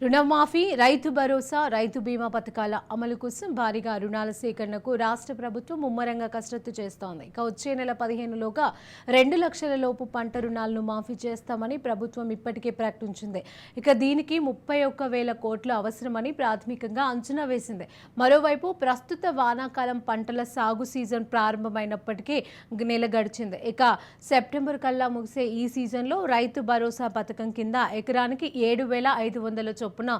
రుణమాఫీ రైతు భరోసా రైతు బీమా పథకాల అమలు కోసం భారీగా రుణాల సేకరణకు రాష్ట్ర ప్రభుత్వం ముమ్మరంగా కసరత్తు చేస్తోంది. ఇక వచ్చే నెల పదిహేనులోగా రెండు లక్షల లోపు పంట రుణాలను మాఫీ చేస్తామని ప్రభుత్వం ఇప్పటికే ప్రకటించింది. ఇక దీనికి ముప్పై ఒక్క వేల కోట్లు అవసరమని ప్రాథమికంగా అంచనా వేసింది. మరోవైపు ప్రస్తుత వానాకాలం పంటల సాగు సీజన్ ప్రారంభమైనప్పటికీ నెల గడిచింది. ఇక సెప్టెంబర్ కల్లా ముగిసే ఈ సీజన్లో రైతు భరోసా పథకం కింద ఎకరానికి ఏడు వేల ఐదు వందల చొప్పున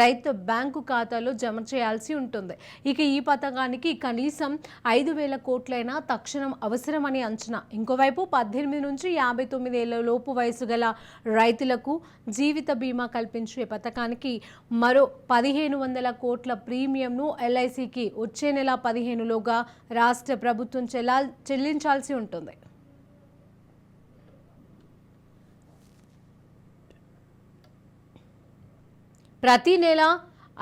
రైతు బ్యాంకు ఖాతాలో జమ చేయాల్సి ఉంటుంది. ఇక ఈ పథకానికి కనీసం ఐదు వేల కోట్లైనా తక్షణం అవసరమని అంచనా. ఇంకోవైపు పద్దెనిమిది నుంచి యాభై తొమ్మిది ఏళ్ళ లోపు వయసు గల రైతులకు జీవిత బీమా కల్పించే పథకానికి మరో పదిహేను వందల కోట్ల ప్రీమియంను ఎల్ఐసికి వచ్చే నెల పదిహేనులోగా రాష్ట్ర ప్రభుత్వం చెల్లా చెల్లించాల్సి ఉంటుంది. ప్రతీ నెల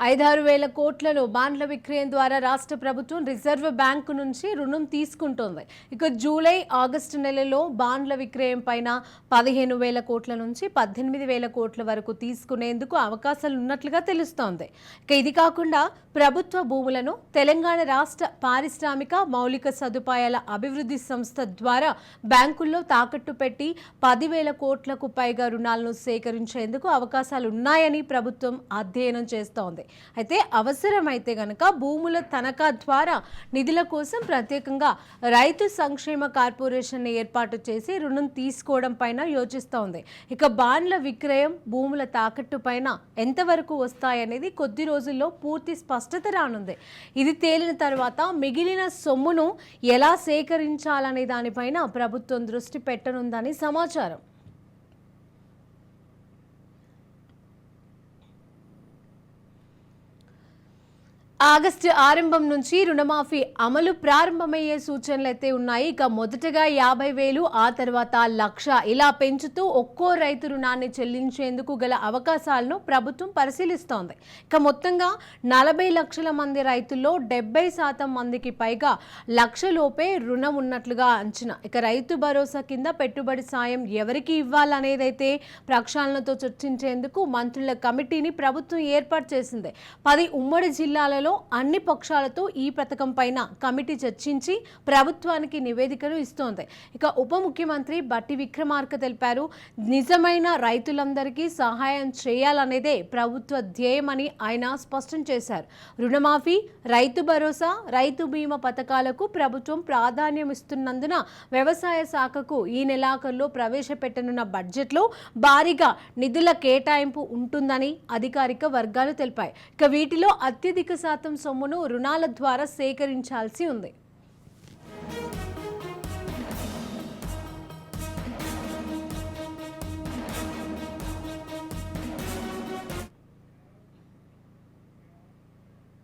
ఐదారు వేల కోట్లను బాండ్ల విక్రయం ద్వారా రాష్ట్ర ప్రభుత్వం రిజర్వ్ బ్యాంకు నుంచి రుణం తీసుకుంటోంది. ఇక జూలై ఆగస్టు నెలలో బాండ్ల విక్రయం పైన పదిహేను వేల కోట్ల నుంచి పద్దెనిమిది వేల కోట్ల వరకు తీసుకునేందుకు అవకాశాలు ఉన్నట్లుగా తెలుస్తోంది. ఇక ఇది కాకుండా ప్రభుత్వ భూములను తెలంగాణ రాష్ట్ర పారిశ్రామిక మౌలిక సదుపాయాల అభివృద్ధి సంస్థ ద్వారా బ్యాంకుల్లో తాకట్టు పెట్టి పదివేల కోట్లకు పైగా రుణాలను సేకరించేందుకు అవకాశాలు ఉన్నాయని ప్రభుత్వం అధ్యయనం చేస్తోంది. అయితే అవసరమైతే గనక భూముల తనఖా ద్వారా నిధుల కోసం ప్రత్యేకంగా రైతు సంక్షేమ కార్పొరేషన్ ఏర్పాటు చేసి రుణం తీసుకోవడం పైన యోచిస్తోంది ఇక బాండ్ల విక్రయం భూముల తాకట్టు పైన ఎంతవరకు వస్తాయనేది కొద్ది రోజుల్లో పూర్తి స్పష్టత రానుంది. ఇది తేలిన తర్వాత మిగిలిన సొమ్మును ఎలా సేకరించాలనే దానిపైన ప్రభుత్వం దృష్టి పెట్టనుందని సమాచారం. ఆగస్టు ఆరంభం నుంచి రుణమాఫీ అమలు ప్రారంభమయ్యే సూచనలు అయితే ఉన్నాయి. ఇక మొదటగా యాభై వేలు ఆ తర్వాత లక్ష ఇలా పెంచుతూ ఒక్కో రైతు రుణాన్ని చెల్లించేందుకు గల అవకాశాలను ప్రభుత్వం పరిశీలిస్తోంది. ఇక మొత్తంగా నలభై లక్షల మంది రైతుల్లో డెబ్బై శాతం మందికి పైగా లక్షలోపే రుణం ఉన్నట్లుగా అంచనా. ఇక రైతు భరోసా కింద పెట్టుబడి సాయం ఎవరికి ఇవ్వాలనేదైతే ప్రక్షాళనతో చర్చించేందుకు మంత్రుల కమిటీని ప్రభుత్వం ఏర్పాటు చేసింది. పది ఉమ్మడి జిల్లాలలో అన్ని పక్షాలతో ఈ పథకం పైన కమిటీ చర్చించి ప్రభుత్వానికి నివేదికను ఇస్తోంది. ఇక ఉప ముఖ్యమంత్రి బట్టి విక్రమార్క తెలిపారు నిజమైన రైతులందరికీ సహాయం చేయాలనేదే ప్రభుత్వ ధ్యేయమని ఆయన స్పష్టం చేశారు. రుణమాఫీ రైతు భరోసా రైతు బీమా పథకాలకు ప్రభుత్వం ప్రాధాన్యం ఇస్తున్నందున వ్యవసాయ శాఖకు ఈ నెలాఖరులో ప్రవేశపెట్టనున్న బడ్జెట్లో భారీగా నిధుల కేటాయింపు ఉంటుందని అధికారిక వర్గాలు తెలిపాయి. ఇక వీటిలో అత్యధిక శాతం సొమ్మును రుణాల ద్వారా సేకరించాల్సి ఉంది.